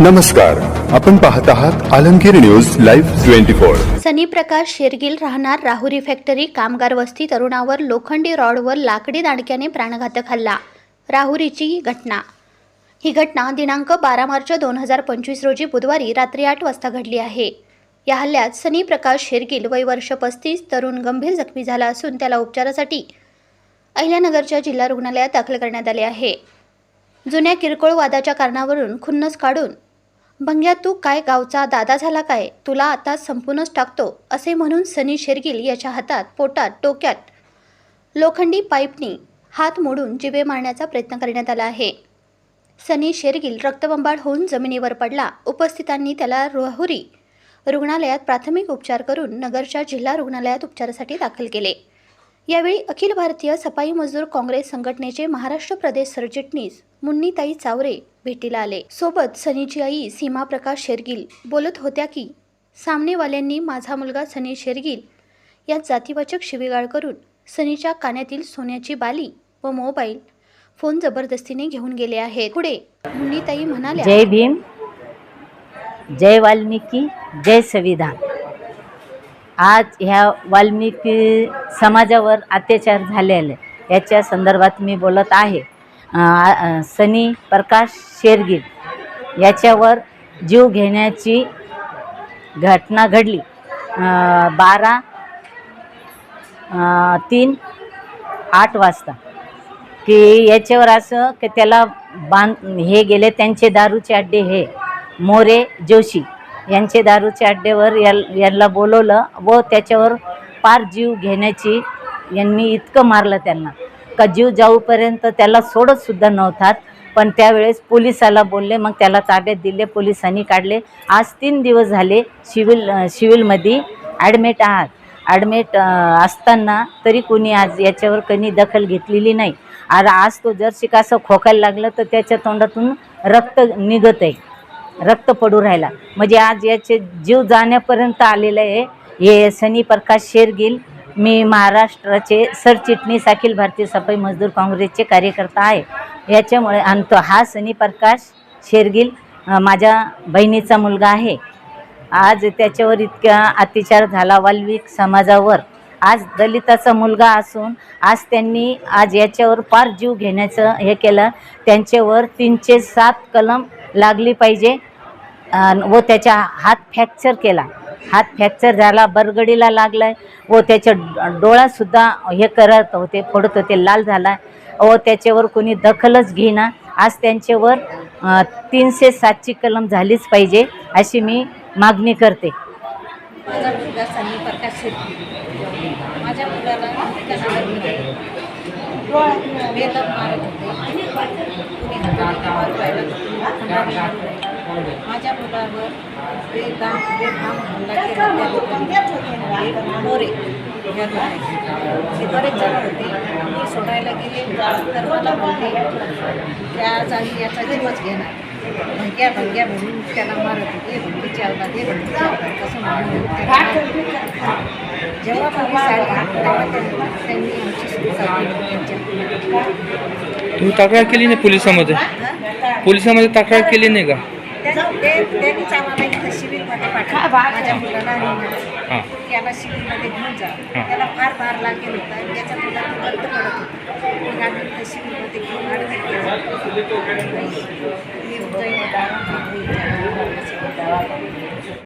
नमस्कार आपण पाहत आहात Alamgir news live twenty four. Sunny Prakash Shergill राहणार राहुरी फॅक्टरी कामगार वस्ती तरुणावर लोखंडी रॉडवर लाकडी दांडक्याने प्राणघातक हल्ला राहुरीची घटना. ही घटना दिनांक बारा मार्च दोन हजार पंचवीस रोजी बुधवारी रात्री आठ वाजता घडली आहे. या हल्ल्यात सनी प्रकाश शेरगिल वय वर्ष पस्तीस तरुण गंभीर जखमी झाला असून त्याला उपचारासाठी अहिल्यानगरच्या जिल्हा रुग्णालयात दाखल करण्यात आले आहे. जुन्या किरकोळ वादाच्या कारणावरून खुन्नस काढून भंग्या तू काय गावचा दादा झाला काय? तुला आता संपूनच टाकतो असे म्हणून सनी शेरगिल याच्या हातात पोटात डोक्यात लोखंडी पाईपनी हात मोडून जिवे मारण्याचा प्रयत्न करण्यात आला आहे. सनी शेरगिल रक्तबंबाळ होऊन जमिनीवर पडला. उपस्थितांनी त्याला रोहुरी रुग्णालयात प्राथमिक उपचार करून नगरच्या जिल्हा रुग्णालयात उपचारासाठी दाखल केले. यावेळी अखिल भारतीय सफाई मजदूर काँग्रेस संघटनेचे महाराष्ट्र प्रदेश सरचिटणीस मुन्नीताई चावरे भेटीला आले. सोबत सनीची आई सीमा प्रकाश शेरगिल बोलत होत्या की सामनेवाल्यांनी माझा मुलगा सनी शेरगिल यात जातीवाचक शिवीगाळ करून सनीच्या कान्यातील सोन्याची बाली व मोबाईल फोन जबरदस्तीने घेऊन गेले आहेत. पुढे मुन्नीताई म्हणाल्या जय भीम जय वाल्मिकी जय संविधान. आज ह्या वाल्मिकी समाजावर अत्याचार झालेले याच्या संदर्भात मी बोलत आहे. सनी प्रकाश शेरगीर याच्यावर जीव घेण्याची घटना घडली. बारा तीन आठ वाजता. की याच्यावर असं की त्याला बांध हे गेले त्यांचे दारूचे अड्डे हे मोरे जोशी यांचे दारूचे अड्डेवर याल यांना बोलवलं व त्याच्यावर पार जीव घेण्याची यांनी इतकं मारलं त्यांना. का जीव जाऊपर्यंत त्याला सोडतसुद्धा नव्हतात. पण त्यावेळेस पोलिसाला बोलले मग त्याला ताब्यात दिले पोलिसांनी काढले. आज तीन दिवस झाले शिविल शिविलमध्ये ॲडमिट आहात. ॲडमिट असताना तरी कोणी आज याच्यावर कोणी दखल घेतलेली नाही. आणि आज तो जर शिकासं खोकायला लागलं तर त्याच्या तोंडातून रक्त निघत आहे. रक्त पडू राहिला. म्हणजे आज याचे जीव जाण्यापर्यंत आलेलं आहे. हे सनी प्रकाश शेरगिल मी महाराष्ट्राचे सरचिटणीस अखिल भारतीय सफाई मजदूर काँग्रेसचे कार्यकर्ता आहे. याच्यामुळे आणि तो हा सनी प्रकाश शेरगिल माझ्या बहिणीचा मुलगा आहे. आज त्याच्यावर इतका अतिचार झाला वाल्विक समाजावर. आज दलिताचा मुलगा असून आज त्यांनी आज याच्यावर फार जीव घेण्याचं हे केलं. त्यांच्यावर तीनशे सात कलम लागली पाहिजे व त्याचा हात फ्रॅक्चर केला. हात फ्रॅक्चर झाला बरगडीला लागलाय व त्याच्या डोळासुद्धा हे करत होते फोडत होते लाल झाला व त्याच्यावर कोणी दखलच घेईना. आज त्यांच्यावर तीनशे सातची कलम झालीच पाहिजे अशी मी मागणी करते. माझ्या मुलाला होते कुणी हाताने मारवायला हाताने मारवायला. माझ्या मुलावर बेदाम बेदाम हल्ला केला त्या लोकांनी एक मोरे या लोकांनी. हे बरेच जण होते मी सोडायला गेले तर मला म्हणते त्या आज आम्ही याचा जीवच घेणार भंग्या भंग्या म्हणून त्याला मारत होते भंगीची अवलाद हे भंगीची अवलाद कसं म्हणून त्याला मारत होते. जेव्हा पोलीस आले तेव्हा त्यांनी त्यांनी आमची सुटका केली त्यांच्या तुम्ही तक्रार केली नाही पोलिसामध्ये पोलिसामध्ये तक्रार केली नाही का माझ्या मुलाला हां त्याला घेऊन जा त्याला फार भार लागेल होता आणि त्याचा मुला बंद पडत होता मग आम्ही त्या शिबिरमध्ये घेऊन ॲडमिट केलं